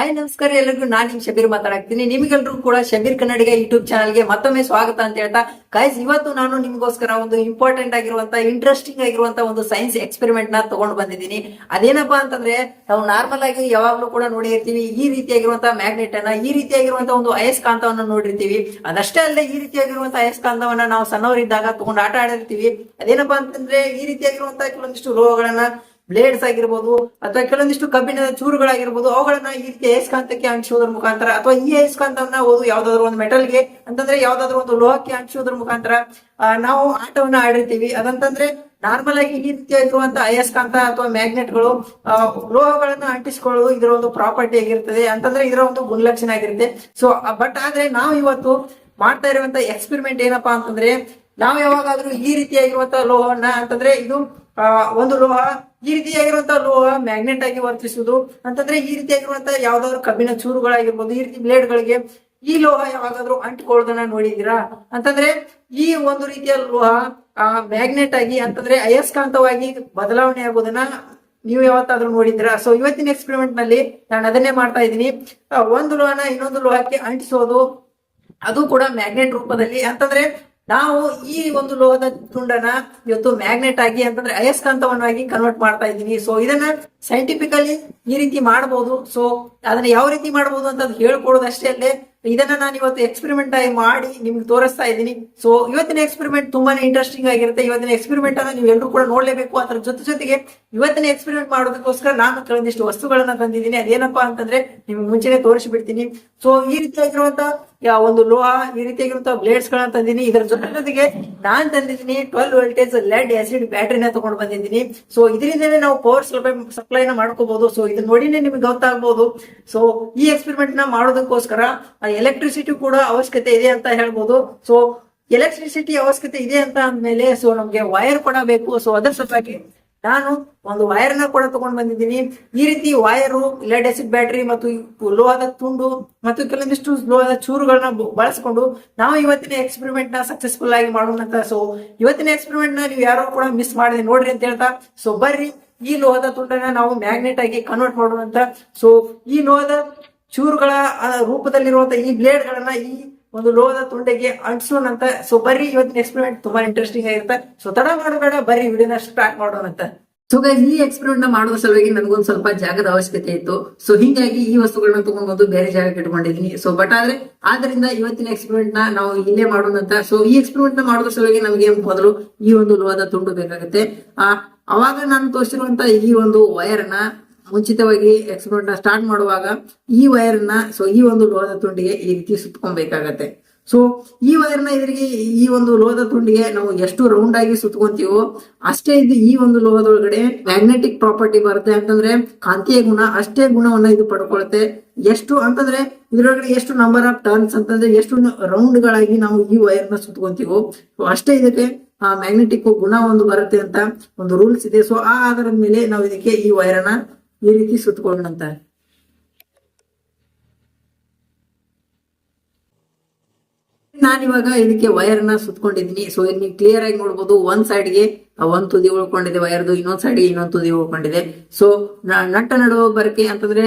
Hi ನಮಸ್ಕಾರ ಎಲ್ಲರಿಗೂ ನಾನು ನಿಮ್ ಶಬೀರ್ ಮಾತಾಡ್ತೀನಿ ನಿಮಗೆಲ್ಲರೂ ಕೂಡ ಶಬೀರ್ ಕನ್ನಡಿಗ ಯೂಟ್ಯೂಬ್ ಚಾನಲ್ಗೆ ಮತ್ತೊಮ್ಮೆ ಸ್ವಾಗತ ಅಂತ ಹೇಳ್ತಾ ಗೈಸ್ ಇವತ್ತು ನಾನು ನಿಮ್ಗೋಸ್ಕರ ಒಂದು ಇಂಪಾರ್ಟೆಂಟ್ ಆಗಿರುವಂತ ಇಂಟ್ರೆಸ್ಟಿಂಗ್ ಆಗಿರುವಂತ ಒಂದು ಸೈನ್ಸ್ ಎಕ್ಸ್ಪೆರಿಮೆಂಟ್ನ ತಗೊಂಡು ಬಂದಿದ್ದೀನಿ. ಅದೇನಪ್ಪಾ ಅಂತಂದ್ರೆ, ನಾವು ನಾರ್ಮಲ್ ಆಗಿ ಯಾವಾಗ್ಲೂ ಕೂಡ ನೋಡಿರ್ತೀವಿ, ಈ ರೀತಿಯಾಗಿರುವಂತಹ ಮ್ಯಾಗ್ನೆಟ್ ಅನ್ನ, ಈ ರೀತಿಯಾಗಿರುವಂತಹ ಒಂದು ಅಯಸ್ಕಾಂತವನ್ನು ನೋಡಿರ್ತೀವಿ. ಅದಷ್ಟೇ ಅಲ್ಲದೆ ಈ ರೀತಿಯಾಗಿರುವಂತಹ ಅಯಸ್ಕಾಂತವನ್ನ ನಾವು ಸಣ್ಣವರಿದ್ದಾಗ ತಗೊಂಡು ಆಟ ಆಡಿರ್ತೀವಿ. ಅದೇನಪ್ಪಾ ಅಂತಂದ್ರೆ, ಈ ರೀತಿಯಾಗಿರುವಂತಹ ಕೆಲವೊಂದಿಷ್ಟು ಲೋಹಗಳನ್ನ ಬ್ಲೇಡ್ಸ್ ಆಗಿರ್ಬೋದು ಅಥವಾ ಕೆಲವೊಂದಿಷ್ಟು ಕಬ್ಬಿಣದ ಚೂರುಗಳಾಗಿರ್ಬೋದು, ಅವುಗಳನ್ನ ಈ ರೀತಿ ಅಯಸ್ಕಾಂತಕ್ಕೆ ಅಂಟಿಸೋದ್ರ ಮುಖಾಂತರ ಅಥವಾ ಈ ಅಯಸ್ಕಾಂತವನ್ನ ಓದು ಯಾವ್ದಾದ್ರು ಒಂದು ಮೆಟಲ್ಗೆ, ಅಂತಂದ್ರೆ ಯಾವ್ದಾದ್ರು ಒಂದು ಲೋಹಕ್ಕೆ ಅಂಟಿಸೋದ್ರ ಮುಖಾಂತರ ನಾವು ಆಟವನ್ನ ಆಡಿರ್ತೀವಿ. ಅದಂತಂದ್ರೆ ನಾರ್ಮಲ್ ಆಗಿ ಈ ರೀತಿಯಾಗಿರುವಂತಹ ಅಯಸ್ಕಾಂತ ಅಥವಾ ಮ್ಯಾಗ್ನೆಟ್ಗಳು ಗಳು ಲೋಹಗಳನ್ನ ಅಂಟಿಸ್ಕೊಳ್ಳೋದು ಇದರ ಒಂದು ಪ್ರಾಪರ್ಟಿ ಆಗಿರ್ತದೆ. ಅಂತಂದ್ರೆ ಇದರ ಒಂದು ಗುಣಲಕ್ಷಣ ಆಗಿರುತ್ತೆ. ಸೊ ಬಟ್ ಆದ್ರೆ ನಾವು ಇವತ್ತು ಮಾಡ್ತಾ ಇರುವಂತ ಎಕ್ಸ್ಪೆರಿಮೆಂಟ್ ಏನಪ್ಪಾ ಅಂತಂದ್ರೆ, ನಾವು ಯಾವಾಗಾದ್ರೂ ಈ ರೀತಿಯಾಗಿರುವಂತಹ ಲೋಹವನ್ನ, ಅಂತಂದ್ರೆ ಇದು ಒಂದು ಲೋಹ ಈ ರೀತಿಯಾಗಿರುವಂತಹ ಲೋಹ ಮ್ಯಾಗ್ನೆಟ್ ಆಗಿ ವರ್ತಿಸುವುದು. ಅಂತಂದ್ರೆ ಈ ರೀತಿಯಾಗಿರುವಂತಹ ಯಾವ್ದಾದ್ರು ಕಬ್ಬಿನ ಚೂರುಗಳಾಗಿರ್ಬೋದು, ಈ ರೀತಿ ಬ್ಲೇಡ್ ಗಳಿಗೆ ಈ ಲೋಹ ಯಾವಾಗಾದ್ರೂ ಅಂಟಿಕೊಳ್ಳೋದನ್ನ ನೋಡಿದೀರಾ ಅಂತಂದ್ರೆ ಈ ಒಂದು ರೀತಿಯ ಲೋಹ, ಆ ಮ್ಯಾಗ್ನೆಟ್ ಆಗಿ ಅಂತಂದ್ರೆ ಅಯಸ್ಕಾಂತವಾಗಿ ಬದಲಾವಣೆ ಆಗೋದನ್ನ ನೀವು ಯಾವತ್ತಾದ್ರೂ ನೋಡಿದ್ರಾ ಸೊ ಇವತ್ತಿನ ಎಕ್ಸ್ಪೆರಿಮೆಂಟ್ನಲ್ಲಿ ನಾನು ಅದನ್ನೇ ಮಾಡ್ತಾ ಇದ್ದೀನಿ. ಒಂದು ಲೋಹನ ಇನ್ನೊಂದು ಲೋಹಕ್ಕೆ ಅಂಟಿಸೋದು, ಅದು ಕೂಡ ಮ್ಯಾಗ್ನೆಟ್ ರೂಪದಲ್ಲಿ. ಅಂತಂದ್ರೆ ನಾವು ಈ ಒಂದು ಲೋಹದ ತುಂಡನ ಇವತ್ತು ಮ್ಯಾಗ್ನೆಟ್ ಆಗಿ ಅಂತಂದ್ರೆ ಅಯಸ್ಕಾಂತವನ್ನಾಗಿ ಕನ್ವರ್ಟ್ ಮಾಡ್ತಾ ಇದ್ದೀವಿ. ಸೊ ಇದನ್ನ ಸೈಂಟಿಫಿಕಲಿ ಈ ರೀತಿ ಮಾಡಬಹುದು ಸೊ ಅದನ್ನ ಯಾವ ರೀತಿ ಮಾಡಬಹುದು ಅಂತ ಹೇಳ್ಕೊಡೋದಷ್ಟೇ ಅಲ್ಲೇ ಇದನ್ನ ನಾನು ಇವತ್ತು ಎಕ್ಸ್ಪೆರಿಮೆಂಟ್ ಆಗಿ ಮಾಡಿ ನಿಮ್ಗೆ ತೋರಿಸ್ತಾ ಇದ್ದೀನಿ. ಸೊ ಇವತ್ತಿನ ಎಕ್ಸ್ಪೆರಿಮೆಂಟ್ ತುಂಬಾನೇ ಇಂಟ್ರೆಸ್ಟಿಂಗ್ ಆಗಿರುತ್ತೆ. ಇವತ್ತಿನ ಎಕ್ಸ್ಪೆರಿಮೆಂಟ್ ಅನ್ನ ನೀವು ಎಲ್ಲರೂ ಕೂಡ ನೋಡ್ಲೇಬೇಕು. ಅದರ ಜೊತೆ ಜೊತೆಗೆ ಇವತ್ತಿನ ಎಕ್ಸ್ಪೆರಿಮೆಂಟ್ ಮಾಡೋದಕ್ಕೋಸ್ಕರ ನಾನು ಕೆಲವೊಂದಿಷ್ಟು ವಸ್ತುಗಳನ್ನ ತಂದಿದ್ದೀನಿ. ಅದೇನಪ್ಪಾ ಅಂತಂದ್ರೆ ನಿಮ್ಗೆ ಮುಂಚೆನೆ ತೋರಿಸಿಬಿಡ್ತೀನಿ. ಸೊ ಈ ರೀತಿಯಾಗಿರುವಂತ ಯಾ- ಒಂದು ಲೋಹ, ಈ ರೀತಿಯಾಗಿರುವಂತಹ ಬ್ಲೇಡ್ಸ್ ಗಳನ್ನ ತಂದಿದ್ದೀನಿ. ಇದರ ಜೊತೆ ಜೊತೆಗೆ ನಾನ್ ತಂದಿದ್ದೀನಿ ಟ್ವೆಲ್ ವೋಲ್ಟೇಜ್ ಲೆಡ್ ಆಸಿಡ್ ಬ್ಯಾಟ್ರಿನ ತಗೊಂಡು ಬಂದಿದ್ದೀನಿ. ಸೊ ಇದರಿಂದನೇ ನಾವು ಪವರ್ ಸಪ್ಲೈ ಸಪ್ಲೈನ ಮಾಡ್ಕೋಬಹುದು ಸೊ ಇದನ್ನ ನೋಡಿನೇ ನಿಮ್ಗೆ ಗೊತ್ತಾಗಬಹುದು ಸೊ ಈ ಎಕ್ಸ್ಪೆರಿಮೆಂಟ್ನ ಮಾಡೋದಕ್ಕೋಸ್ಕರ ಎಲೆಕ್ಟ್ರಿಸಿಟಿ ಕೂಡ ಅವಶ್ಯಕತೆ ಇದೆ ಅಂತ ಹೇಳ್ಬೋದು. ಸೊ ಎಲೆಕ್ಟ್ರಿಸಿಟಿ ಅವಶ್ಯಕತೆ ಇದೆ ಅಂತ ಅಂದ್ಮೇಲೆ ಸೊ ನಮ್ಗೆ ವೈರ್ ಕೂಡ ಬೇಕು. ಸೊ ಅದರ ಸಲುವಾಗಿ ನಾನು ಒಂದು ವೈರ್ನ ಕೂಡ ತಗೊಂಡ್ ಬಂದಿದ್ದೀನಿ. ಈ ರೀತಿ ವೈರು ಲೆಡ್ ಆಸಿಡ್ ಬ್ಯಾಟರಿ ಮತ್ತು ಲೋಹದ ತುಂಡು ಮತ್ತು ಕೆಲವೊಂದಿಷ್ಟು ಲೋಹದ ಚೂರುಗಳನ್ನ ಬಳಸ್ಕೊಂಡು ನಾವು ಇವತ್ತಿನ ಎಕ್ಸ್ಪೆರಿಮೆಂಟ್ನ ಸಕ್ಸಸ್ಫುಲ್ ಆಗಿ ಮಾಡೋಣ ಅಂತ. ಸೊ ಇವತ್ತಿನ ಎಕ್ಸ್ಪೆರಿಮೆಂಟ್ನ ನೀವು ಯಾರೋ ಕೂಡ ಮಿಸ್ ಮಾಡಿದೆ ನೋಡ್ರಿ ಅಂತ ಹೇಳ್ತಾ. ಸೊ ಬರ್ರಿ. ಈ ಲೋಹದ ತುಂಡನ್ನ ನಾವು ಮ್ಯಾಗ್ನೆಟ್ ಆಗಿ ಕನ್ವರ್ಟ್ ಮಾಡೋಣ ಅಂತ. ಸೊ ಈ ಲೋಹದ ಚೂರುಗಳ ಆ, ರೂಪದಲ್ಲಿರುವಂತಹ ಈ ಬ್ಲೇಡ್ ಗಳನ್ನ ಈ ಒಂದು ಲೋಹದ ತುಂಡೆಗೆ ಅಂಟಿಸೋಣ ಅಂತ. ಸೊ ಬರ್ರಿ ಇವತ್ತಿನ ಎಕ್ಸ್ಪೆರಿಮೆಂಟ್ ತುಂಬಾ ಇಂಟ್ರೆಸ್ಟಿಂಗ್ ಆಗಿರುತ್ತೆ. ಸೊ ತಡ ಮಾಡಬೇಡ ಬರ್ರಿ ವಿಡಿಯೋನ ಸ್ಟಾರ್ಟ್ ಮಾಡೋಣ ಅಂತ. ಸೊ ಗೈಸ್ ಈ ಎಕ್ಸ್ಪೆರಿಮೆಂಟ್ನ ಮಾಡುವ ಸಲುವಾಗಿ ನನಗೊಂದು ಸ್ವಲ್ಪ ಜಾಗದ ಅವಶ್ಯಕತೆ ಇತ್ತು. ಸೊ ಹಿಂಗಾಗಿ ಈ ವಸ್ತುಗಳನ್ನ ತಗೊಂಡ್ಬಂದು ಬೇರೆ ಜಾಗಕ್ಕೆ ಇಟ್ಕೊಂಡಿದ್ದೀನಿ. ಸೊ ಬಟ್ ಆದ್ರೆ ಆದ್ರಿಂದ ಇವತ್ತಿನ ಎಕ್ಸ್ಪೆರಿಮೆಂಟ್ನ ನಾವು ಇಲ್ಲೇ ಮಾಡೋಣ ಅಂತ. ಸೊ ಈ ಎಕ್ಸ್ಪೆರಿಮೆಂಟ್ನ ಮಾಡೋದ್ರ ಸಲುವಾಗಿ ನಮಗೆ ಮೊದಲು ಈ ಒಂದು ಲೋಹದ ತುಂಡು ಬೇಕಾಗುತ್ತೆ. ಆ ಅವಾಗ ನಾನು ತೋರಿಸಿರುವಂತ ಈ ಒಂದು ವೈರ್ನ ಮುಂಚಿತವಾಗಿ ಎಕ್ಸ್ಪೆರಿಮೆಂಟ್ನ ಸ್ಟಾರ್ಟ್ ಮಾಡುವಾಗ ಈ ವೈರ್ನ ಸೊ ಈ ಒಂದು ಲೋಹದ ತುಂಡಿಗೆ ಈ ರೀತಿ ಸುತ್ಕೊಬೇಕಾಗತ್ತೆ. ಸೊ ಈ ವೈರ್ನ ಇದ್ರಿಗೆ ಈ ಒಂದು ಲೋಹದ ತುಂಡಿಗೆ ನಾವು ಎಷ್ಟು ರೌಂಡ್ ಆಗಿ ಸುತ್ಕೊಂತೀವೋ ಅಷ್ಟೇ ಇದು ಈ ಒಂದು ಲೋಹದೊಳಗಡೆ ಮ್ಯಾಗ್ನೆಟಿಕ್ ಪ್ರಾಪರ್ಟಿ ಬರುತ್ತೆ ಅಂತಂದ್ರೆ ಕಾಂತೀಯ ಗುಣ ಅಷ್ಟೇ ಗುಣವನ್ನ ಇದು ಪಡ್ಕೊಳ್ಳುತ್ತೆ ಎಷ್ಟು ಅಂತಂದ್ರೆ ಇದ್ರೊಳಗಡೆ ಎಷ್ಟು ನಂಬರ್ ಆಫ್ ಟರ್ನ್ಸ್ ಅಂತಂದ್ರೆ ಎಷ್ಟು ರೌಂಡ್ ಗಳಾಗಿ ನಾವು ಈ ವೈರ್ನ ಸುತ್ಕೊಂತೀವೋ ಸೊ ಅಷ್ಟೇ ಇದಕ್ಕೆ, ಆ ಮ್ಯಾಗ್ನೆಟಿಕ್ ಗುಣ ಒಂದು ಬರುತ್ತೆ ಅಂತ ಒಂದು ರೂಲ್ಸ್ ಇದೆ. ಸೊ ಆ ಆಧಾರದ ಮೇಲೆ ನಾವು ಇದಕ್ಕೆ ಈ ವೈರನ್ನ ಈ ರೀತಿ ಸುತ್ತಕೊಳ್ಳೋಣಂತ ನಾನಿವಾಗ ಇದಕ್ಕೆ ವೈರ್ನ ಸುತ್ಕೊಂಡಿದ್ದೀನಿ. ಸೊ ನೀವು ಕ್ಲಿಯರ್ ಆಗಿ ನೋಡ್ಬೋದು, ಒಂದ್ ಸೈಡ್ಗೆ ಒಂದ್ ತುದಿ ಉಳ್ಕೊಂಡಿದೆ ವೈರ್ದು ಇನ್ನೊಂದ್ ಸೈಡ್ಗೆ ಇನ್ನೊಂದ್ ತುದಿ ಉಳ್ಕೊಂಡಿದೆ. ಸೊ ನಟ್ಟ ನಡುವ ಬರಕೆ ಅಂತಂದ್ರೆ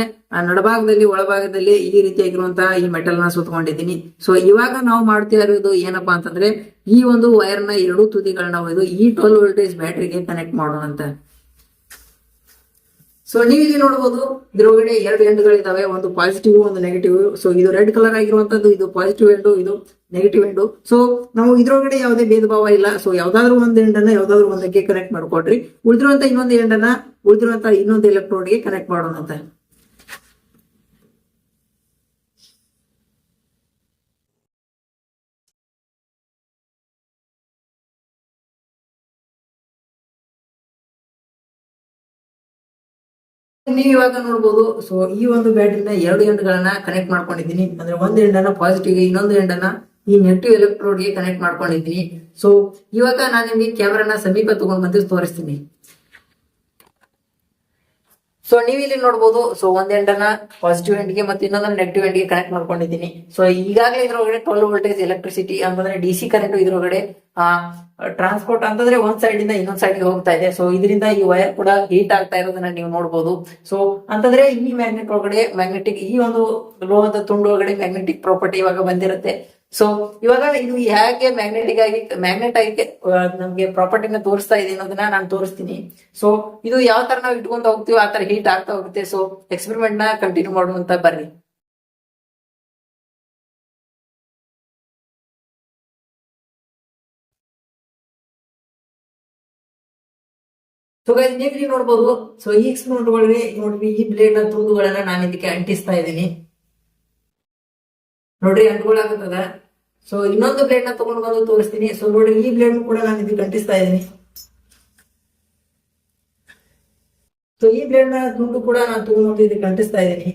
ನಡಭಾಗದಲ್ಲಿ, ಒಳಭಾಗದಲ್ಲಿ ಈ ರೀತಿಯಾಗಿರುವಂತಹ ಈ ಮೆಟಲ್ನ ಸುತ್ಕೊಂಡಿದ್ದೀನಿ. ಸೊ ಇವಾಗ ನಾವು ಮಾಡ್ತಾ ಇರೋದು ಏನಪ್ಪಾ ಅಂತಂದ್ರೆ, ಈ ಒಂದು ವೈರ್ನ ಎರಡು ತುದಿಗಳನ್ನ ಒಯ್ದು ಈ ಟ್ವೆಲ್ ವೋಲ್ಟೇಜ್ ಬ್ಯಾಟ್ರಿಗೆ ಕನೆಕ್ಟ್ ಮಾಡೋಣ ಅಂತ ಸೊ ನೀವು ಇಲ್ಲಿ ನೋಡಬಹುದು ಇದ್ರೊಳಗಡೆ ಎರಡು ಎಂಡ್ಗಳಿದಾವೆ ಒಂದು ಪಾಸಿಟಿವ್ ಒಂದು ನೆಗೆಟಿವ್ ಸೊ ಇದು ರೆಡ್ ಕಲರ್ ಆಗಿರುವಂತದ್ದು, ಇದು ಪಾಸಿಟಿವ್ ಎಂಡು ಇದು ನೆಗೆಟಿವ್ ಎಂಡು ಸೊ ನಾವು ಇದ್ರೊಳಗಡೆ ಯಾವುದೇ ಭೇದ ಭಾವ ಇಲ್ಲ. ಸೊ ಯಾವ್ದಾದ್ರು ಒಂದು ಎಂಡನ್ನ ಯಾವ್ದಾದ್ರು ಒಂದಕ್ಕೆ ಕನೆಕ್ಟ್ ಮಾಡ್ಕೊಡ್ರಿ ಉಳಿದಿರುವಂತ ಇನ್ನೊಂದು ಎಂಡನ್ನ ಉಳಿದಿರುವಂತ ಇನ್ನೊಂದು ಎಲೆಕ್ಟ್ರೋಡ್ಗೆ ಕನೆಕ್ಟ್ ಮಾಡೋಣ ನೀವು ಇವಾಗ ನೋಡ್ಬೋದು ಸೊ ಈ ಒಂದು ಬ್ಯಾಟ್ರಿನ ಎರಡು ಎಂಡ್ಗಳನ್ನ ಕನೆಕ್ಟ್ ಮಾಡ್ಕೊಂಡಿದ್ದೀನಿ. ಅಂದ್ರೆ ಒಂದು ಎಂಡನ್ನ ಪಾಸಿಟಿವ್ ಇನ್ನೊಂದು ಎಂಡನ್ನ ಈ ನೆಗೆಟಿವ್ ಎಲೆಕ್ಟ್ರೋಡ್ಗೆ ಕನೆಕ್ಟ್ ಮಾಡ್ಕೊಂಡಿದ್ದೀನಿ. ಸೊ ಇವಾಗ ನಾನು ನಿಮಗೆ ಕ್ಯಾಮ್ರಾನ ಸಮೀಪ ತಗೊಂಡ್ ಬಂದು ತೋರಿಸ್ತೀನಿ. ಸೊ ನೀವ್ ಇಲ್ಲಿ ನೋಡಬಹುದು ಸೊ ಒಂದ್ ಎಂಡನ್ನ ಪಾಸಿಟಿವ್ ಎಂಡ್ಗೆ ಮತ್ತೆ ಇನ್ನೊಂದನ್ನ ನೆಗೆಟಿವ್ ಎಂಡ್ಗೆ ಕನೆಕ್ಟ್ ಮಾಡ್ಕೊಂಡಿದ್ದೀನಿ. ಸೊ ಈಗಾಗಲೇ ಇದ್ರೊಳಗಡೆ ಟ್ವೆಲ್ ವೋಲ್ಟೇಜ್ ಎಲೆಕ್ಟ್ರಿಸಿಟಿ ಅಂತಂದ್ರೆ ಡಿ ಸಿ ಕರೆಂಟ್ ಇದ್ರೊಳಗಡೆ ಟ್ರಾನ್ಸ್ಪೋರ್ಟ್ ಅಂತಂದ್ರೆ ಒಂದ್ ಸೈಡ್ ಇಂದ ಇನ್ನೊಂದ್ ಸೈಡ್ಗೆ ಹೋಗ್ತಾ ಇದೆ. ಸೊ ಇದರಿಂದ ಈ ವೈರ್ ಕೂಡ ಹೀಟ್ ಆಗ್ತಾ ಇರೋದನ್ನ ನೀವು ನೋಡಬಹುದು ಸೊ ಅಂತಂದ್ರೆ ಈ ಮ್ಯಾಗ್ನೆಟ್ ಒಳಗಡೆ ಮ್ಯಾಗ್ನೆಟಿಕ್ ಈ ಒಂದು ಲೋಹದ ತುಂಡು ಒಳಗಡೆ ಮ್ಯಾಗ್ನೆಟಿಕ್ ಪ್ರಾಪರ್ಟಿ ಇವಾಗ ಬಂದಿರುತ್ತೆ. ಸೊ ಇವಾಗ ಇದು ಹೇಗೆ ಮ್ಯಾಗ್ನೆಟಿಕ್ ಆಗಿ ಮ್ಯಾಗ್ನೆಟ್ ಆಗಿ ನಮ್ಗೆ ಪ್ರಾಪರ್ಟಿನ ತೋರಿಸ್ತಾ ಇದೆ ಅನ್ನೋದನ್ನ ನಾನು ತೋರಿಸ್ತೀನಿ. ಸೊ ಇದು ಯಾವ ತರ ನಾವು ಇಟ್ಕೊಂಡು ಹೋಗ್ತೀವಿ ಆ ತರ ಹೀಟ್ ಆಗ್ತಾ ಹೋಗುತ್ತೆ. ಸೊ ಎಕ್ಸ್ಪೆರಿಮೆಂಟ್ನ ಕಂಟಿನ್ಯೂ ಮಾಡುವಂತ ಬರ್ರಿ. ಸೊ ನೀವು ಇಲ್ಲಿ ನೋಡ್ಬೋದು. ಸೊ ಈ ಎಕ್ಸ್ಪೆರಿಮೆಂಟ್ ಒಳಗೆ ನೋಡ್ರಿ, ಈ ಬ್ಲೇಡ್ನ ತುಂಡುಗಳನ್ನ ನಾನು ಇದಕ್ಕೆ ಅಂಟಿಸ್ತಾ ಇದ್ದೀನಿ. ನೋಡ್ರಿ ಅಂಟ್ಕೊಳಕತ್ತದ ಸೊ ಇನ್ನೊಂದು ಬ್ಲೇಡ್ನ ತಗೊಂಡು ಬಂದು ತೋರಿಸ್ತೀನಿ. ಸೊ ನೋಡಿ, ಈ ಬ್ಲೇಡ್ ಕೂಡ ನಾನು ಇದಕ್ಕೆ ಕಂಟಿಸ್ತಾ ಇದ್ದೀನಿ. ಸೊ ಈ ಬ್ಲೇಡ್ನ ದುಡ್ಡು ಕೂಡ ನಾನು ತಗೊಂಡು ಇದಕ್ಕೆ ಕಂಟಿಸ್ತಾ ಇದ್ದೀನಿ.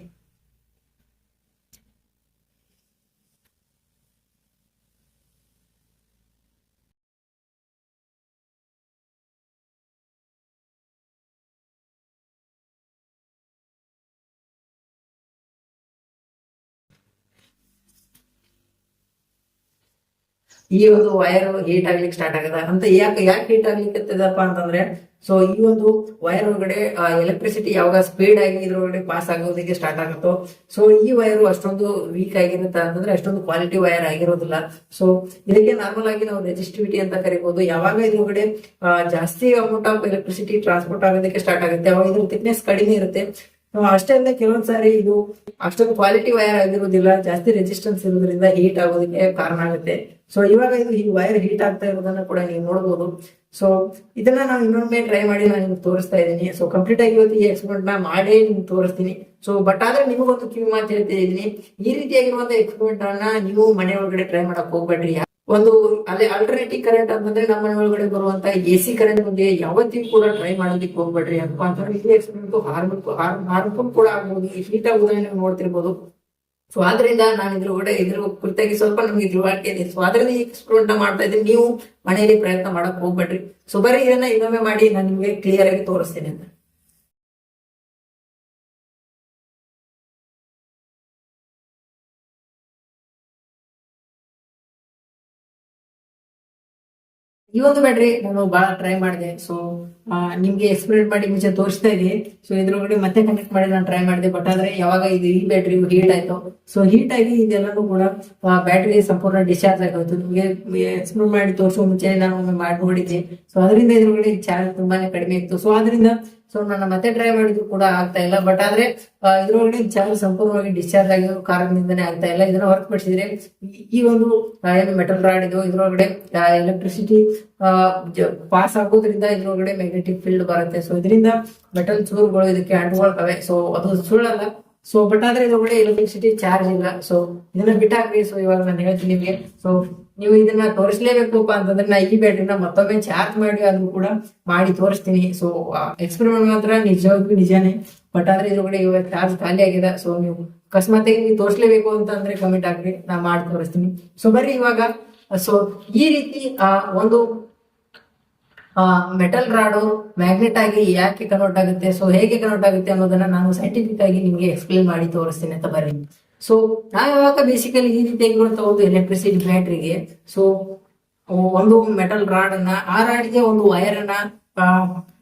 ಈ ಒಂದು ವೈರ್ ಹೀಟ್ ಆಗ್ಲಿಕ್ಕೆ ಸ್ಟಾರ್ಟ್ ಆಗದ. ಅಂತ ಯಾಕೆ ಯಾಕೆ ಹೀಟ್ ಆಗ್ಲಿಕ್ಕೆ ಅಂತಂದ್ರೆ ಸೊ ಈ ಒಂದು ವೈರ್ ಒಳಗಡೆ ಎಲೆಕ್ಟ್ರಿಸಿಟಿ ಯಾವಾಗ ಸ್ಪೀಡ್ ಆಗಿ ಇದ್ರೊಳಗಡೆ ಪಾಸ್ ಆಗೋದಕ್ಕೆ ಸ್ಟಾರ್ಟ್ ಆಗುತ್ತೋ ಸೊ ಈ ವೈರ್ ಅಷ್ಟೊಂದು ವೀಕ್ ಆಗಿರುತ್ತೆ ಅಂತಂದ್ರೆ ಅಷ್ಟೊಂದು ಕ್ವಾಲಿಟಿ ವೈರ್ ಆಗಿರೋದಿಲ್ಲ. ಸೊ ಇದಕ್ಕೆ ನಾರ್ಮಲ್ ಆಗಿ ನಾವು ರೆಜಿಸ್ಟಿವಿಟಿ ಅಂತ ಕರಿಬಹುದು ಯಾವಾಗ ಇದ್ರೊಳಗಡೆ ಜಾಸ್ತಿ ಅಮೌಂಟ್ ಆಫ್ ಎಲೆಕ್ಟ್ರಿಸಿಟಿ ಟ್ರಾನ್ಸ್ಪೋರ್ಟ್ ಆಗೋದಕ್ಕೆ ಸ್ಟಾರ್ಟ್ ಆಗುತ್ತೆ, ಅವಾಗ ಇದ್ರ ಥಿಕ್ನೆಸ್ ಕಡಿಮೆ ಇರುತ್ತೆ. ಅಷ್ಟೇ ಅಲ್ಲದೆ ಕೆಲವೊಂದ್ ಸಾರಿ ಇದು ಅಷ್ಟೊಂದು ಕ್ವಾಲಿಟಿ ವೈರ್ ಆಗಿರೋದಿಲ್ಲ, ಜಾಸ್ತಿ ರೆಸಿಸ್ಟೆನ್ಸ್ ಇರೋದ್ರಿಂದ ಹೀಟ್ ಆಗೋದಕ್ಕೆ ಕಾರಣ ಆಗುತ್ತೆ. ಸೊ ಇವಾಗ ಇದು ಈ ವೈರ್ ಹೀಟ್ ಆಗ್ತಾ ಇರೋದನ್ನ ಕೂಡ ನೀವು ನೋಡಬಹುದು ಸೊ ಇದನ್ನ ನಾನು ಇನ್ನೊಮ್ಮೆ ಟ್ರೈ ಮಾಡಿ ನಾನು ನಿಮ್ಗೆ ತೋರಿಸ್ತಾ ಇದ್ದೀನಿ. ಸೊ ಕಂಪ್ಲೀಟ್ ಆಗಿ ಇವತ್ತು ಈ ಎಕ್ಸ್ಪೆರಿಮೆಂಟ್ನ ಮಾಡೇ ನಿಮ್ಗೆ ತೋರಿಸ್ತೀನಿ. ಸೊ ಬಟ್ ಆದ್ರೆ ನಿಮಗೊಂದು ಕಿವಿ ಮಾತು ಹೇಳ್ತಾ ಇದ್ದೀನಿ. ಈ ರೀತಿಯಾಗಿರುವಂತ ಎಕ್ಸ್ಪೆರಿಮೆಂಟ್ ಅನ್ನ ನೀವು ಮನೆ ಒಳಗಡೆ ಟ್ರೈ ಮಾಡಕ್ ಹೋಗ್ಬೇಡ್ರಿ. ಒಂದು ಅಲ್ಲಿ ಆಲ್ಟರ್ನೇಟಿವ್ ಕರೆಂಟ್ ಅಂತಂದ್ರೆ ನಮ್ಮ ಮನೆ ಒಳಗಡೆ ಬರುವಂತ ಎ ಸಿ ಕರೆಂಟ್ ಬಗ್ಗೆ ಯಾವತ್ತಿಗೂ ಕೂಡ ಟ್ರೈ ಮಾಡೋದಕ್ಕೆ ಹೋಗ್ಬೇಡ್ರಿ ಅಪ್ಪ ಅಂತಂದ್ರೆ ಈ ಎಕ್ಸ್ಪೆರಿಮೆಂಟ್ ಹಾರ್ಮ್ ಹಾರ್ಮ್ ಹಾರ್ಮ್ಫುಲ್ ಕೂಡ ಆಗ್ಬೋದು. ಹೀಟ್ ಆಗೋದನ್ನ ನೀವು ನೋಡ್ತಿರ್ಬೋದು. ಸೊ ಆದ್ರಿಂದ ನಾನು ಇದ್ರ ಒಡೆ ಇದ್ರ ಕುರಿತಾಗಿ ಸ್ವಲ್ಪ ನಮ್ಗೆ ತಿಳುವಳಿಕೆ ಇದೆ. ಸೊ ಅದರಲ್ಲಿ ಸ್ಟೂಡೆಂಟ್ ಮಾಡ್ತಾ ಇದ್ರೆ ನೀವು ಮನೆಯಲ್ಲಿ ಪ್ರಯತ್ನ ಮಾಡಕ್ ಹೋಗ್ಬೇಡ್ರಿ. ಸೊ ಬರೀ ಇದನ್ನ ಇನ್ನೊಮ್ಮೆ ಮಾಡಿ ನಾನು ನಿಮಗೆ ಕ್ಲಿಯರ್ ಆಗಿ ತೋರಿಸ್ತೀನಿ ಅಂತ. ಒಂದು ಬ್ಯಾಟ್ರಿ ನಾನು ಬಹಳ ಟ್ರೈ ಮಾಡಿದೆ. ಸೊ ನಿಮ್ಗೆ ಎಕ್ಸ್ಪ್ಲೇನ್ ಮಾಡಿ ಮುಂಚೆ ತೋರಿಸ್ತಾ ಇದೆ ಸೊ ಇದ್ರೊಳಗಡೆ ಮತ್ತೆ ಕನೆಕ್ಟ್ ಮಾಡಿ ನಾನು ಟ್ರೈ ಮಾಡಿದೆ. ಬಟ್ ಆದ್ರೆ ಯಾವಾಗ ಇದು ಈ ಬ್ಯಾಟ್ರಿ ಹೀಟ್ ಆಯ್ತು. ಸೊ ಹೀಟ್ ಆಗಿ ಇದೆಲ್ಲನೂ ಕೂಡ ಬ್ಯಾಟ್ರಿ ಸಂಪೂರ್ಣ ಡಿಸ್ಚಾರ್ಜ್ ಆಗೋಯ್ತು. ನಿಮಗೆ ಎಕ್ಸ್ಪ್ಲೇನ್ ಮಾಡಿ ತೋರಿಸೋ ಮುಂಚೆ ನಾನು ಒಮ್ಮೆ ಮಾಡಿ ನೋಡಿದ್ದೆ ಸೊ ಅದರಿಂದ ಇದ್ರೊಳಗಡೆ ಚಾರ್ಜ್ ತುಂಬಾನೇ ಕಡಿಮೆ ಇತ್ತು. ಸೊ ಅದರಿಂದ ಸೊ ನಾನು ಮತ್ತೆ ಟ್ರೈ ಮಾಡಿದ್ರು ಕೂಡ ಆಗ್ತಾ ಇಲ್ಲ. ಬಟ್ ಆದ್ರೆ ಇದ್ರೊಳಗಡೆ ಚಾರ್ಜ್ ಸಂಪೂರ್ಣವಾಗಿ ಡಿಸ್ಚಾರ್ಜ್ ಆಗಿರೋ ಕಾರಣದಿಂದನೇ ಆಗ್ತಾ ಇಲ್ಲ. ಇದನ್ನ ಹೊರತುಪಡಿಸಿದ್ರೆ ಈ- ಈ ಒಂದು ಏನು ಮೆಟಲ್ ರಾಡ್ ಇದು, ಇದ್ರೊಳಗಡೆ ಎಲೆಕ್ಟ್ರಿಸಿಟಿ ಪಾಸ್ ಆಗೋದ್ರಿಂದ ಇದ್ರೊಳಗಡೆ ಮ್ಯಾಗ್ನೆಟಿಕ್ ಫೀಲ್ಡ್ ಬರುತ್ತೆ. ಸೊ ಇದರಿಂದ ಮೆಟಲ್ ಚೂರುಗಳು ಇದಕ್ಕೆ ಅಂಟ್ಕೊಳ್ತವೆ. ಸೊ ಅದು ಸುಳ್ಳಲ್ಲ. ಸೊ ಬಟ್ ಆದ್ರೆ ಒಳ್ಳೆ ಎಲೆಕ್ಟ್ರಿಸಿಟಿ ಚಾರ್ಜ್ ಇಲ್ಲ. ಸೊ ಇದನ್ನ ಬಿಟ್ಟಾಕ್ರಿ ಸೊ ಇವಾಗ ನಾನು ಹೇಳ್ತೀನಿ ನಿಮಗೆ. ಸೊ ನೀವು ಇದನ್ನ ತೋರಿಸ್ಲೇಬೇಕಪ್ಪ ಅಂತಂದ್ರೆ ನಾ ಈ ಬ್ಯಾಟ್ರಿನ ಮತ್ತೊಮ್ಮೆ ಚಾರ್ಜ್ ಮಾಡಿ ಆದ್ರೂ ಕೂಡ ಮಾಡಿ ತೋರಿಸ್ತೀನಿ. ಸೊ ಎಕ್ಸ್ಪೆರಿಮೆಂಟ್ ಮಾತ್ರ ನಿಜವಾಗ್ಲೂ ನಿಜಾನೇ. ಬಟ್ ಆದ್ರೆ ಇದ್ರೊಳಗಡೆ ಇವಾಗ ಚಾರ್ಜ್ ಖಾಲಿ ಆಗಿದೆ. ಸೊ ನೀವು ಅಕಸ್ಮಾತ್ ನೀವು ತೋರಿಸ್ಲೇಬೇಕು ಅಂತ ಅಂದ್ರೆ ಕಮೆಂಟ್ ಹಾಕ್ರಿ ನಾ ಮಾಡಿ ತೋರಿಸ್ತೀನಿ. ಸೊ ಬರ್ರಿ ಇವಾಗ. ಸೊ ಈ ರೀತಿ ಒಂದು ಮೆಟಲ್ ರಾಡು ಮ್ಯಾಗ್ನೆಟ್ ಆಗಿ ಯಾಕೆ ಕನ್ವರ್ಟ್ ಆಗುತ್ತೆ? ಸೊ ಹೇಗೆ ಕನ್ವರ್ಟ್ ಆಗುತ್ತೆ ಅನ್ನೋದನ್ನ ನಾನು ಸೈಂಟಿಫಿಕ್ ಆಗಿ ನಿಮಗೆ ಎಕ್ಸ್ಪ್ಲೈನ್ ಮಾಡಿ ತೋರಿಸ್ತೀನಿ ಅಂತ ಬರ್ರಿ ಸೊ ನಾವು ಯಾವಾಗ ಬೇಸಿಕಲಿ ಈ ರೀತಿಯಾಗಿರುವಂತ ಒಂದು ಎಲೆಕ್ಟ್ರಿಸಿಟಿ ಬ್ಯಾಟ್ರಿಗೆ ಸೊ ಒಂದು ಮೆಟಲ್ ರಾಡ್ ಅನ್ನ, ಆ ರಾಡ್ಗೆ ಒಂದು ವೈರ್ ಅನ್ನ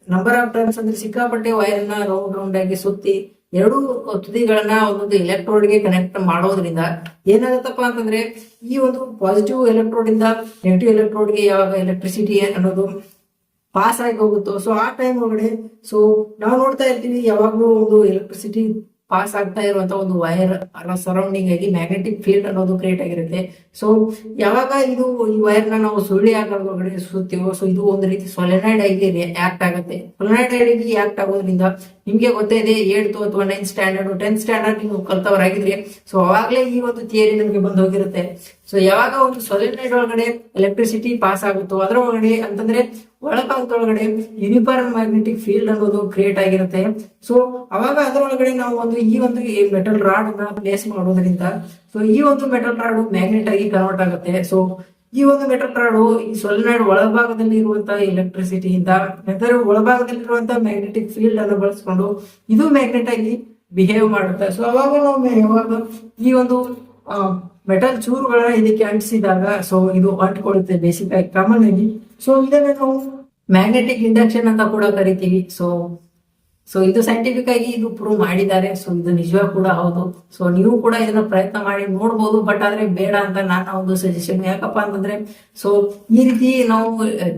ನಂಬರ್ ಆಫ್ ಟೈಮ್ಸ್ ಅಂದ್ರೆ ಸಿಕ್ಕಾಪಟ್ಟೆ ವೈರ್ ಅನ್ನ ರೌಂಡ್ ರೌಂಡ್ ಆಗಿ ಸುತ್ತಿ, ಎರಡು ತುದಿಗಳನ್ನ ಒಂದೊಂದು ಎಲೆಕ್ಟ್ರೋಡ್ಗೆ ಕನೆಕ್ಟ್ ಮಾಡೋದ್ರಿಂದ ಏನಾಗುತ್ತಪ್ಪ ಅಂತಂದ್ರೆ ಈ ಒಂದು ಪಾಸಿಟಿವ್ ಎಲೆಕ್ಟ್ರೋಡ್ ಇಂದ ನೆಗೆಟಿವ್ ಎಲೆಕ್ಟ್ರೋಡ್ಗೆ ಯಾವಾಗ ಎಲೆಕ್ಟ್ರಿಸಿಟಿ ಅನ್ನೋದು ಪಾಸ್ ಆಗಿ ಹೋಗುತ್ತೋ. ಸೊ ಆ ಟೈಮ್ ಒಳಗಡೆ ಸೊ ನಾವು ನೋಡ್ತಾ ಇರ್ತೀವಿ, ಯಾವಾಗ್ಲೂ ಒಂದು ಎಲೆಕ್ಟ್ರಿಸಿಟಿ ಪಾಸ್ ಆಗ್ತಾ ಇರುವಂತ ಒಂದು ವೈರ್ ಸರೌಂಡಿಂಗ್ ಆಗಿ ಮ್ಯಾಗ್ನೆಟಿಕ್ ಫೀಲ್ಡ್ ಅನ್ನೋದು ಕ್ರಿಯೇಟ್ ಆಗಿರುತ್ತೆ. ಸೊ ಯಾವಾಗ ಇದು ಈ ವೈರ್ನ ನಾವು ಸುಳ್ಳಿ ಒಳಗಡೆ ಸುತ್ತೀವೋ ಸೊ ಇದು ಒಂದು ರೀತಿ ಸೊಲೆನೈಡ್ ಆಗಿ ಆಕ್ಟ್ ಆಗುತ್ತೆ. ಸೊಲೆನೈಡ್ ಆಗಿ ಆಕ್ಟ್ ಆಗೋದ್ರಿಂದ ನಿಮ್ಗೆ ಗೊತ್ತೇ ಇದೆ ಏಳ್ತು ಅಥವಾ ನೈನ್ ಸ್ಟ್ಯಾಂಡರ್ಡ್ ಟೆಂತ್ ಸ್ಟ್ಯಾಂಡರ್ಡ್ ನೀವು ಕಲ್ತವರಾಗಿದ್ರಿ ಸೊ ಅವಾಗಲೇ ಈ ಒಂದು ಥಿಯರಿ ನಮಗೆ ಬಂದು ಹೋಗಿರುತ್ತೆ ಸೊ ಯಾವಾಗ ಒಂದು ಸೊಲೆನೈಡ್ ಒಳಗಡೆ ಎಲೆಕ್ಟ್ರಿಸಿಟಿ ಪಾಸ್ ಆಗುತ್ತೋ ಅದರ ಒಳಗಡೆ ಅಂತಂದ್ರೆ ಒಳಗಾಗದೊಳಗಡೆ ಯೂನಿಫಾರ್ಮ್ ಮ್ಯಾಗ್ನೆಟಿಕ್ ಫೀಲ್ಡ್ ಅನ್ನೋದು ಕ್ರಿಯೇಟ್ ಆಗಿರುತ್ತೆ. ಸೊ ಅವಾಗ ಅದರೊಳಗಡೆ ನಾವು ಒಂದು ಈ ಒಂದು ಮೆಟಲ್ ರಾಡ್ ಅನ್ನ ಪ್ಲೇಸ್ ಮಾಡೋದ್ರಿಂದ ಸೊ ಈ ಒಂದು ಮೆಟಲ್ ರಾಡ್ ಮ್ಯಾಗ್ನೆಟ್ ಆಗಿ ಕನ್ವರ್ಟ್ ಆಗುತ್ತೆ. ಸೊ ಈ ಒಂದು ಮೆಟಲ್ ರಾಡ್ ಈ ಸೊಲೆನಾಯ್ಡ್ ಒಳಭಾಗದಲ್ಲಿ ಇರುವಂತಹ ಎಲೆಕ್ಟ್ರಿಸಿಟಿಯಿಂದ ಅದರ ಒಳಭಾಗದಲ್ಲಿರುವಂತಹ ಮ್ಯಾಗ್ನೆಟಿಕ್ ಫೀಲ್ಡ್ ಅನ್ನು ಬಳಸ್ಕೊಂಡು ಇದು ಮ್ಯಾಗ್ನೆಟ್ ಆಗಿ ಬಿಹೇವ್ ಮಾಡುತ್ತೆ. ಸೊ ಅವಾಗ ನಾವು ಯಾವಾಗ ಈ ಒಂದು ಮೆಟಲ್ ಚೂರುಗಳನ್ನ ಇದಕ್ಕೆ ಅಂಟಿಸಿದಾಗ ಸೊ ಇದು ಅಂಟಿಕೊಳ್ಳುತ್ತೆ ಬೇಸಿಕ್ ಆಗಿ ಕಾಮನ್ ಆಗಿ. ಸೊ ಇದನ್ನ ನಾವು ಮ್ಯಾಗ್ನೆಟಿಕ್ ಇಂಡಕ್ಷನ್ ಅಂತ ಕೂಡ ಕರಿತೀವಿ. ಸೊ ಸೊ ಇದು ಸೈಂಟಿಫಿಕ್ ಆಗಿ ಇದು ಪ್ರೂವ್ ಮಾಡಿದ್ದಾರೆ. ಸೊ ಇದು ನಿಜವಾಗ ಕೂಡ ಹೌದು. ಸೊ ನೀವು ಕೂಡ ಇದನ್ನ ಪ್ರಯತ್ನ ಮಾಡಿ ನೋಡ್ಬೋದು ಬಟ್ ಆದ್ರೆ ಬೇಡ ಅಂತ ನನ್ನ ಒಂದು ಸಜೆಷನ್ ಯಾಕಪ್ಪ ಅಂತಂದ್ರೆ ಸೊ ಈ ರೀತಿ ನಾವು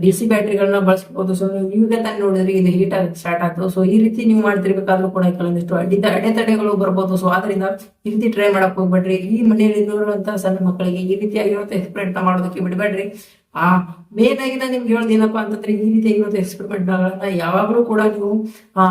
ಡಿ ಸಿ ಬ್ಯಾಟ್ರಿಗಳನ್ನ ಬಳಸ್ಬೋದು. ಸೊ ನೀವು ಈಗ ತಾನೇ ನೋಡಿದ್ರೆ, ಇದು ಹೀಟ್ ಆಗಿ ಸ್ಟಾರ್ಟ್ ಆಗ್ತದೆ ಸೊ ಈ ರೀತಿ ನೀವು ಮಾಡ್ತಿರ್ಬೇಕಾದ್ರೂ ಕೂಡ ಕೆಲವೊಂದಿಷ್ಟು ಅಡ್ಡಿ ಅಡೆತಡೆಗಳು ಬರ್ಬೋದು. ಸೊ ಆದ್ರಿಂದ ಈ ರೀತಿ ಟ್ರೈ ಮಾಡಕ್ ಹೋಗ್ಬೇಡ್ರಿ. ಈ ಮನೆಯಲ್ಲಿ ಇರುವಂತಹ ಸಣ್ಣ ಮಕ್ಕಳಿಗೆ ಈ ರೀತಿಯಾಗಿರುವಂತಹ ಪ್ರಯತ್ನ ಮಾಡೋದಕ್ಕೆ ಬಿಡಬೇಡ್ರಿ. ಆ ಮೇನ್ ಆಗಿ ನಾನು ನಿಮ್ಗೆ ಹೇಳೋದು ಏನಪ್ಪಾ ಅಂತಂದ್ರೆ ಈ ರೀತಿಯಾಗಿರುವಂತ ಎಕ್ಸ್ಪೆರಿಮೆಂಟ್ ಗಳನ್ನ ಯಾವಾಗ್ಲೂ ಕೂಡ ನೀವು, ಆ,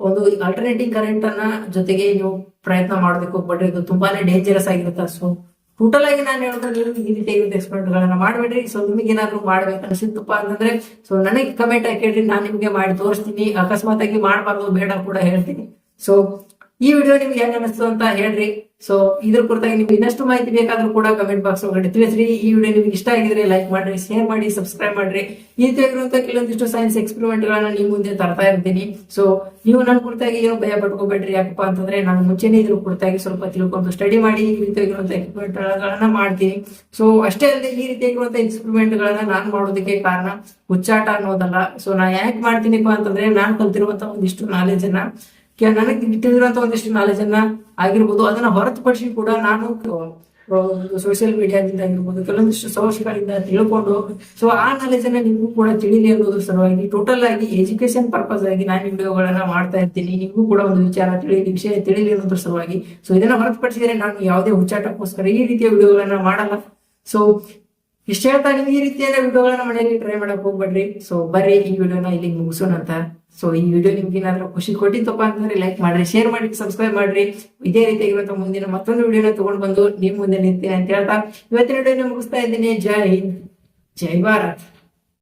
ಒಂದು ಆಲ್ಟರ್ನೇಟಿಂಗ್ ಕರೆಂಟ್ ಅನ್ನ ಜೊತೆಗೆ ನೀವು ಪ್ರಯತ್ನ ಮಾಡಬೇಕು. ಬಟ್ ಇದು ತುಂಬಾನೇ ಡೇಂಜರಸ್ ಆಗಿರುತ್ತೆ. ಸೊ ಟೋಟಲ್ ಆಗಿ ನಾನು ಹೇಳೋದು ನೀವು ಈ ರೀತಿಯಾಗಿರುವಂತ ಎಕ್ಸ್ಪೆರಿಮೆಂಟ್ ಗಳನ್ನ ಮಾಡಬೇಡ್ರಿ. ಸೊ ನಿಮಗೆ ಏನಾದ್ರು ಮಾಡ್ಬೇಕು ಅನ್ಸಿತ್ತಪ್ಪ ಅಂತಂದ್ರೆ ಸೊ ನನಗೆ ಕಮೆಂಟ್ ಹಾಕಿ ಹೇಳ್ರಿ. ನಾನು ನಿಮ್ಗೆ ಮಾಡಿ ತೋರಿಸ್ತೀನಿ. ಅಕಸ್ಮಾತ್ ಆಗಿ ಮಾಡಬಾರ್ದು, ಬೇಡ ಕೂಡ ಹೇಳ್ತೀನಿ. ಸೊ ಈ ವಿಡಿಯೋ ನಿಮ್ಗೆ ಹೆಂಗ ಅನಿಸ್ತು ಅಂತ ಹೇಳ್ರಿ. ಸೊ ಇದ್ರ ಕುರಿತಾಗಿ ನಿಮ್ಗೆ ಇನ್ನಷ್ಟು ಮಾಹಿತಿ ಬೇಕಾದ್ರೂ ಕೂಡ ಕಮೆಂಟ್ ಬಾಕ್ಸ್ ಒಳಗಡೆ ತಿಳಿಸ್ರಿ. ಈ ವಿಡಿಯೋ ನಿಮ್ಗೆ ಇಷ್ಟ ಆಗಿದ್ರೆ ಲೈಕ್ ಮಾಡ್ರಿ ಶೇರ್ ಮಾಡಿ ಸಬ್ಸ್ಕ್ರೈಬ್ ಮಾಡ್ರಿ. ಈ ರೀತಿಯಾಗಿರುವಂತಹ ಕೆಲವೊಂದಿಷ್ಟು ಸೈನ್ಸ್ ಎಕ್ಸ್ಪೆರಿಮೆಂಟ್ ಗಳನ್ನ ನಿಮ್ ಮುಂದೆ ತರ್ತಾ ಇರ್ತೀನಿ. ಸೊ ನೀವು ನನ್ನ ಕುರಿತಾಗಿ ಏನು ಭಯ ಪಡ್ಕೋಬೇಡ್ರಿ ಯಾಕಪ್ಪ ಅಂತಂದ್ರೆ ನಾನು ಮುಂಚೆನೇ ಇದ್ರ ಕುರಿತಾಗಿ ಸ್ವಲ್ಪ ತಿಳ್ಕೊಂಡು ಸ್ಟಡಿ ಮಾಡಿ ಈ ರೀತಿಯಾಗಿರುವಂತಹ ಎಕ್ಸ್ಪೆರಿಮೆಂಟ್ ಗಳನ್ನ ಮಾಡ್ತೀನಿ. ಸೊ ಅಷ್ಟೇ ಅಲ್ಲದೆ ಈ ರೀತಿಯಾಗಿರುವಂತಹ ಎಕ್ಸ್ಪೆರಿಮೆಂಟ್ ಗಳನ್ನ ನಾನು ಮಾಡೋದಕ್ಕೆ ಕಾರಣ ಹುಚ್ಚಾಟ ಅನ್ನೋದಲ್ಲ. ಸೊ ನಾ ಯಾಕೆ ಮಾಡ್ತೀನಿಪ್ಪ ಅಂತಂದ್ರೆ ನಾನು ಕಲ್ತಿರುವಂತಹ ಒಂದಿಷ್ಟು ನಾಲೆಜ್ ಅನ್ನ ನನಗೆ ತಿಳಿದಿರುವಂತ ಒಂದಿಷ್ಟು ನಾಲೆಜ್ ಅನ್ನ ಆಗಿರ್ಬೋದು. ಅದನ್ನ ಹೊರತುಪಡಿಸಿ ಕೂಡ ನಾನು ಸೋಷಿಯಲ್ ಮೀಡಿಯಾದಿಂದ ಆಗಿರ್ಬೋದು, ಕೆಲವೊಂದಿಷ್ಟು ಸೋರ್ಸ್ಗಳಿಂದ ತಿಳ್ಕೊಂಡು ಸೊ ಆ ನಾಲೆಜ್ ಅನ್ನ ನಿಮಗೂ ಕೂಡ ತಿಳಿಲಿ ಅನ್ನೋದ್ರ ಸಲುವಾಗಿ ಟೋಟಲ್ ಆಗಿ ಎಜುಕೇಶನ್ ಪರ್ಪಸ್ ಆಗಿ ನಾನು ವಿಡಿಯೋಗಳನ್ನ ಮಾಡ್ತಾ ಇರ್ತೀನಿ. ನಿಮಗೂ ಕೂಡ ಒಂದು ವಿಚಾರ ತಿಳಿಲಿ, ವಿಷಯ ತಿಳಿಲಿ ಅನ್ನೋದ್ರ ಸಲುವಾಗಿ. ಸೊ ಇದನ್ನ ಹೊರತುಪಡಿಸಿದ್ರೆ ನಾನು ಯಾವುದೇ ಹುಚ್ಚಾಟಕ್ಕೋಸ್ಕರ ಈ ರೀತಿಯ ವಿಡಿಯೋಗಳನ್ನ ಮಾಡಲ್ಲ. ಸೊ ಇಷ್ಟ ಹೇಳ್ತಾ ನೀವು ಈ ರೀತಿಯಾದ ವಿಡಿಯೋಗಳನ್ನ ಮನೆಯಲ್ಲಿ ಟ್ರೈ ಮಾಡಕ್ ಹೋಗ್ಬೇಡ್ರಿ. ಸೊ ಬರ್ರಿ, ಈ ವಿಡಿಯೋನ ಇಲ್ಲಿ ಮುಗಿಸೋಣ ಅಂತ ಸೊ ಈ ವಿಡಿಯೋ ನಿಮ್ಗೆ ಏನಾದ್ರೂ ಖುಷಿ ಕೊಟ್ಟಿತ್ತಪ್ಪ ಅಂತಂದ್ರೆ ಲೈಕ್ ಮಾಡ್ರಿ ಶೇರ್ ಮಾಡಿ ಸಬ್ಸ್ಕ್ರೈಬ್ ಮಾಡ್ರಿ. ಇದೇ ರೀತಿಯಾಗಿರುವಂತ ಮುಂದಿನ ಮತ್ತೊಂದು ವಿಡಿಯೋನ ತಗೊಂಡ್ ಬಂದು ನಿಮ್ ಮುಂದೆ ನಿಂತೀನಿ ಅಂತ ಹೇಳ್ತಾ ಇವತ್ತಿನ ವಿಡಿಯೋ ಮುಗಿಸ್ತಾ ಇದ್ದೀನಿ. ಜೈ ಜೈ ಭಾರತ್.